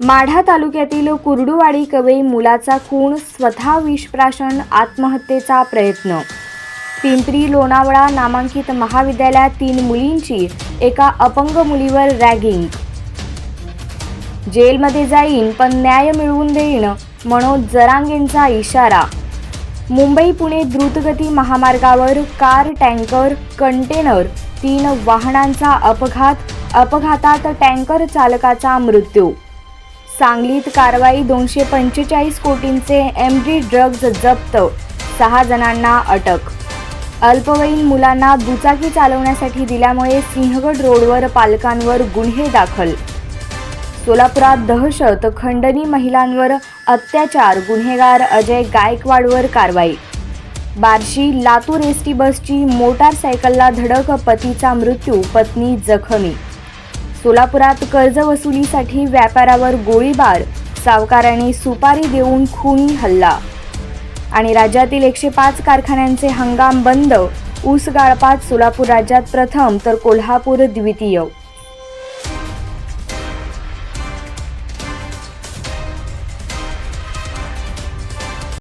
माढा तालुक्यातील कुर्डुवाडी कवई मुलाचा खून स्वतः विषप्राशन आत्महत्येचा प्रयत्न. पिंपरी लोणावळा नामांकित महाविद्यालयात तीन मुलींची एका अपंग मुलीवर रॅगिंग. जेलमध्ये जाईन पण न्याय मिळवून देईन मनोज जरांगेंचा इशारा. मुंबई पुणे द्रुतगती महामार्गावर कार टँकर कंटेनर तीन वाहनांचा अपघात अपघातात टँकर चालकाचा मृत्यू. सांगलीत कारवाई दोनशे पंचेचाळीस कोटींचे एम डी ड्रग्ज जप्त. सहा जणांना अटक. अल्पवयीन मुलांना दुचाकी चालवण्यासाठी दिल्यामुळे सिंहगड रोडवर पालकांवर गुन्हे दाखल. सोलापुरात दहशत खंडणी महिलांवर अत्याचार गुन्हेगार अजय गायकवाडवर कारवाई. बार्शी लातूर एस टी बसची मोटारसायकलला धडक पतीचा मृत्यू पत्नी जखमी सोलापुरात कर्जवसुलीसाठी व्यापारावर गोळीबार सावकारांनी सुपारी देऊन खुनी हल्ला. आणि राज्यातील एकशे पाच कारखान्यांचे हंगाम बंद ऊस गाळपात सोलापूर राज्यात प्रथम तर कोल्हापूर द्वितीय.